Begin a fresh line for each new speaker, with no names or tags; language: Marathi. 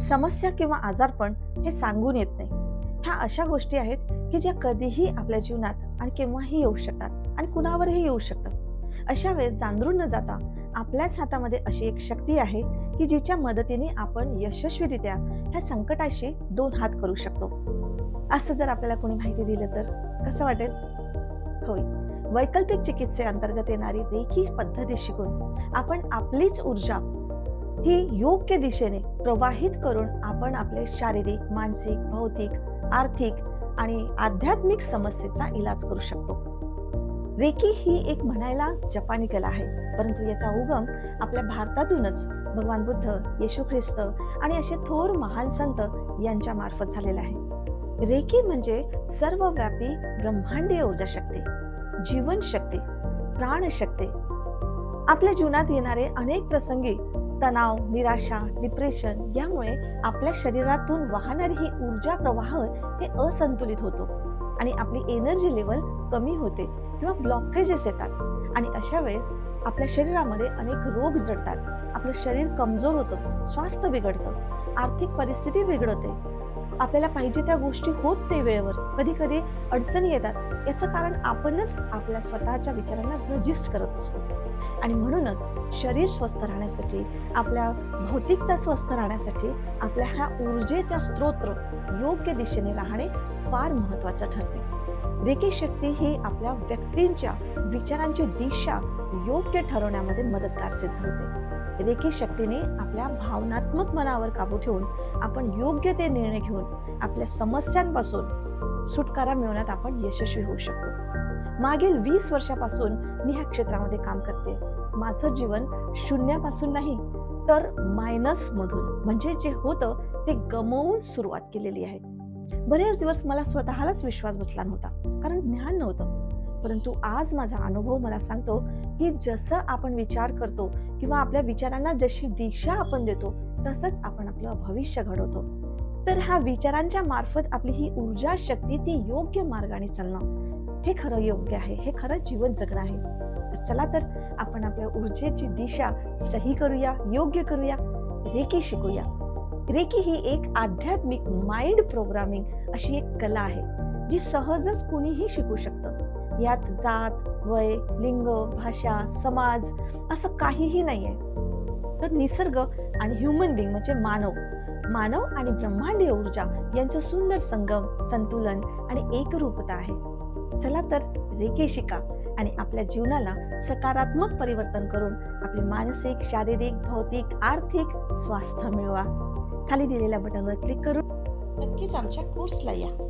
समस्या किंवा आजारपण हे सांगून येत नाही. ह्या अशा गोष्टी आहेत की ज्या कधीही आपल्या जीवनात आणि केव्हाही येऊ शकतात आणि कुणावरही येऊ शकतात. अशा वेळेस जांभरून न जाता आपल्याच हातामध्ये अशी एक शक्ती आहे की जिच्या मदतीने आपण यशस्वीरित्या ह्या संकटाशी दोन हात करू शकतो. असं जर आपल्याला कोणी माहिती दिलं तर कसं वाटेल? होय. वैकल्पिक चिकित्से अंतर्गत येणारी रेखी पद्धती शिकून आपण आपलीच ऊर्जा ही योग्य दिशेने प्रवाहित करून आपण आपले शारीरिक मानसिक भौतिक आर्थिक आणि आध्यात्मिक समस्येचा इलाज करू शकतो. रेकी ही एक म्हणायला जपानी कला आहे परंतु याचा उगम आपल्या भारतातूनच भगवान बुद्ध येशू ख्रिस्त आणि असे थोर महान संत यांच्या मार्फत झालेला आहे. रेकी म्हणजे सर्वव्यापी ब्रह्मांडीय ऊर्जा शक्ती जीवनशक्ती प्राणशक्ती. आपल्या जीवनात येणारे अनेक प्रसंगी तणाव निराशा डिप्रेशन यामुळे आपल्या शरीरातून वाहणारी ही ऊर्जा प्रवाह हे असंतुलित होतो आणि आपली एनर्जी लेवल कमी होते किंवा ब्लॉकेजेस येतात आणि अशा वेळेस आपल्या शरीरामध्ये अनेक रोग जडतात आपलं शरीर कमजोर होतं स्वास्थ्य बिघडतं आर्थिक परिस्थिती बिघडते. आपल्याला पाहिजे त्या गोष्टी होत नाही वेळेवर. कधी कधी अडचणी येतात. याचं कारण आपणच आपल्या स्वतःच्या विचारांना रजिस्ट करत असतो. आणि म्हणूनच शरीर स्वस्थ राहण्यासाठी आपल्या भौतिकता स्वस्थ राहण्यासाठी आपल्या ह्या ऊर्जेचा स्त्रोत्र योग्य दिशेने राहणे फार महत्वाचं ठरते. रेकी शक्ती ही आपल्या व्यक्तींच्या विचारांची दिशा योग्य ठरवण्यामध्ये मदतगार सिद्ध होते. रेखी शक्तीने आपल्या भावनात्मक मनावर काबू ठेवून आपण योग्य ते निर्णय घेऊन आपल्या समस्यांपासून सुटकारा मिळवण्यात आपण यशस्वी होऊ शकतो. मागील वीस वर्षापासून मी ह्या क्षेत्रामध्ये काम करते. माझं जीवन शून्यापासून नाही तर मायनस मधून. म्हणजे जे होतं ते गमवून सुरुवात केलेली आहे. बरेच दिवस मला स्वतःलाच विश्वास बसला नव्हता कारण ज्ञान नव्हतं. परंतु आज माझा अनुभव मला सांगतो की जसं आपण विचार करतो किंवा आपल्या विचारांना जशी दिशा आपण देतो तसंच आपण आपलं भविष्य घडवतो. तर ह्या विचारांच्या मार्फत आपली ही ऊर्जा शक्ती ती योग्य मार्गाने चालणं हे खरं योग्य आहे हे खरं जीवन जगणं आहे. चला तर आपण आपल्या ऊर्जेची दिशा सही करूया योग्य करूया रेकी शिकूया. रेकी ही एक आध्यात्मिक माइंड प्रोग्रामिंग अशी एक कला आहे जी सहजच कुणीही शिकू शकतं. यात जात वय लिंग भाषा समाज असं काहीही नाहीये. तर निसर्ग आणि ह्युमन बिंग म्हणजे मानव. मानव आणि ब्रह्मांडीय ऊर्जा यांचं सुंदर संगम संतुलन आणि एकरूपता आहे. चला तर रेखे शिका आणि आपल्या जीवनाला सकारात्मक परिवर्तन करून आपले मानसिक शारीरिक भौतिक आर्थिक स्वास्थ्य मिळवा. खाली दिलेल्या बटनवर क्लिक करून नक्कीच आमच्या कोर्सला या.